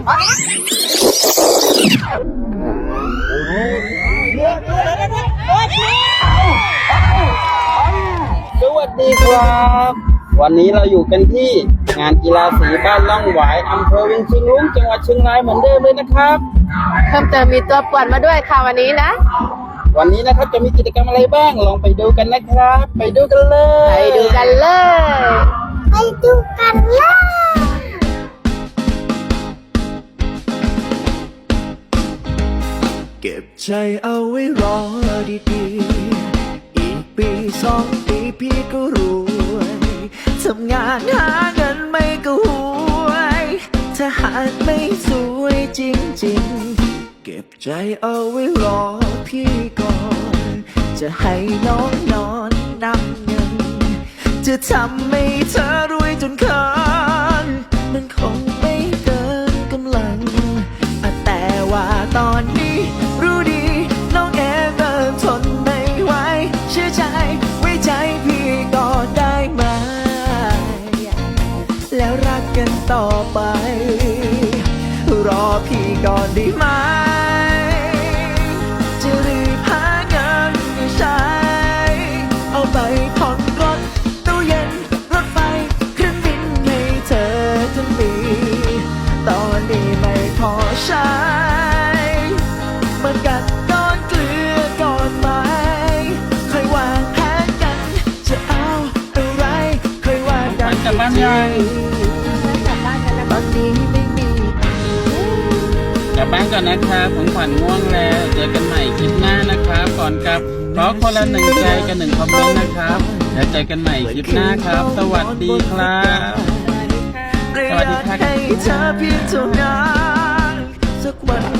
สวัสดีครับ วันนี้เราอยู่กันที่งานกีฬาสีบ้านล่องหวายอำเภอเวียงชิงลุงจังหวัดเชียงรายเหมือนเดิมเลยนะครับ เพิ่มเติมมีตัวป่วนมาด้วยค่ะวันนี้นะ วันนี้นะครับจะมีกิจกรรมอะไรบ้างลองไปดูกันนะครับ ไปดูกันเลย ไปดูกันเลย ไปดูกันเลย เก็บใจเอาไว้รอดีๆ อีกปีสองปีพี่ก็รวยทำงานหาเงินไม่ก็หวยถ้าหากไม่สวยจริงๆ เก็บใจเอาไว้รอพี่ก่อน จะให้น้องนอนนับเงิน จะทำให้เธอรวยจนเคิน ต่อไป รอพี่ก่อนได้ไหม จะรีบหาเงินให้ใช้ เอาไปผ่อนรถตู้เย็น รถไฟเครื่องบินให้เธอทั้งปีตอนนี้ไม่พอใช้มันกัดก้อนเกลือก่อนไหมค่อยวางแผนกัน จะเอาอะไรค่อยว่ากันกลับบ้านยัง ตอนนี้ไม่มี กลับบ้านก่อนนะครับผมขวัญง่วงแล้ว เจอกันใหม่คลิปหน้านะครับ ก่อนกลับขอคนละหนึ่งใจกับหนึ่งคอมเมนต์นะครับแล้วเจอกันใหม่คลิปหน้าครับ สวัสดีครับ สวัสดีครับให้เธอเพียงเท่านั้นสักวันต้องรู้